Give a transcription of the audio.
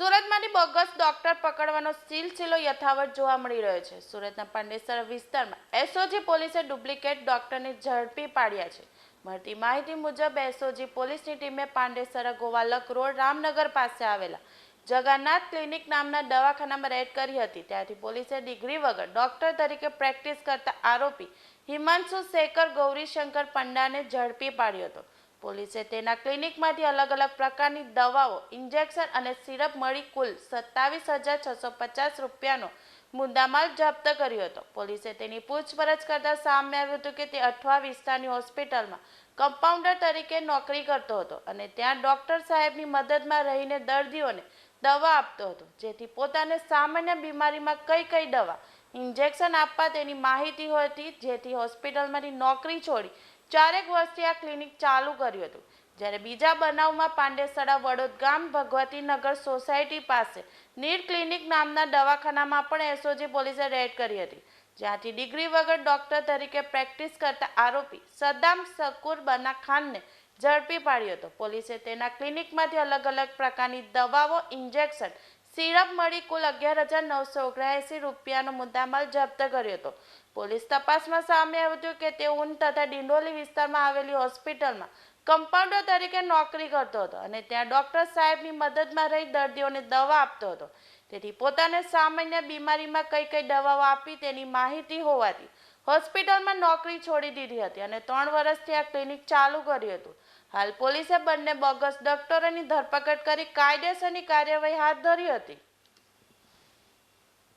સુરતમાંથી bogus doctor પકડવાનો સિલસિલો યથાવત જોવા મળી રહ્યો છે. સુરતના પાંડેસરા વિસ્તારમાં એસઓજી પોલીસે ડુપ્લિકેટ ડોક્ટરને ઝડપી પાડ્યા છે. મળતી માહિતી મુજબ એસઓજી પોલીસની ટીમે પાંડેસરા ગોવાલક રોડ રામનગર પાસે આવેલા જગન્નાથ ક્લિનિક નામના દવાખાનામાં રેડ કરી હતી. ત્યાંથી પોલીસે ડિગ્રી વગર ડોક્ટર તરીકે પ્રેક્ટિસ કરતા આરોપી હિમાંશુ શેખર ગૌરીશંકર પંડાને ઝડપી પાડ્યો હતો. પોલીસે તેના ક્લિનિકમાંથી અલગ અલગ પ્રકારની દવાઓ, ઇન્જેક્શન અને સિરપ મળી કુલ સત્તાવીસ હજાર છસો પચાસ રૂપિયાનો મુદ્દામાલ જપ્ત કર્યો હતો. પોલીસે તેની પૂછપરછ કરતા સામે આવ્યું હતું કે તે અઠવા વિસ્તારની હોસ્પિટલમાં કમ્પાઉન્ડર તરીકે નોકરી કરતો હતો અને ત્યાં ડોક્ટર સાહેબની મદદમાં રહીને દર્દીઓને દવા આપતો હતો. જેથી પોતાને સામાન્ય બીમારીમાં કઈ કઈ દવા, ઇન્જેક્શન આપવા તેની માહિતી હતી, જેથી હોસ્પિટલમાંથી નોકરી છોડી ચારેક વર્ષથી આ ક્લિનિક ચાલુ કર્યું હતું, જ્યારે બીજા બનાવમાં પાંડેસરા વડોદ ગામ ભગવતીનગર સોસાયટી પાસે નીર ક્લિનિક નામના દવાખાનામાં પણ એસઓજી પોલીસે રેડ કરી હતી, જ્યાંથી ડિગ્રી વગર ડોક્ટર તરીકે પ્રેક્ટિસ કરતા આરોપી સદ્દામ શકુર બના ખાનને ઝડપી પાડ્યો હતો. પોલીસે તેના ક્લિનિકમાંથી અલગ અલગ પ્રકારની દવાઓ, ઇન્જેક્શન સિરપ મળી કુલ અગિયાર હજાર નવસો ઓગણસી રૂપિયાનો મુદ્દામાલ જપ્ત કર્યો હતો. પોલીસ તપાસમાં સામે આવ્યું હતું કે તે ઊન તથા ડિંડોલી વિસ્તારમાં આવેલી હોસ્પિટલમાં કમ્પાઉન્ડર તરીકે નોકરી કરતો હતો અને ત્યાં ડૉક્ટર સાહેબની મદદમાં રહી દર્દીઓને દવા આપતો હતો. તેથી પોતાને સામાન્ય બીમારીમાં કઈ કઈ દવાઓ આપી તેની માહિતી હોવાથી હોસ્પિટલમાં નોકરી છોડી દીધી હતી અને ત્રણ વર્ષથી આ ક્લિનિક ચાલુ કર્યું હતું. હાલ પોલીસે બંને બોગસ ડોક્ટરોની ધરપકડ કરી કાયદેસરની કાર્યવાહી હાથ ધરી હતી.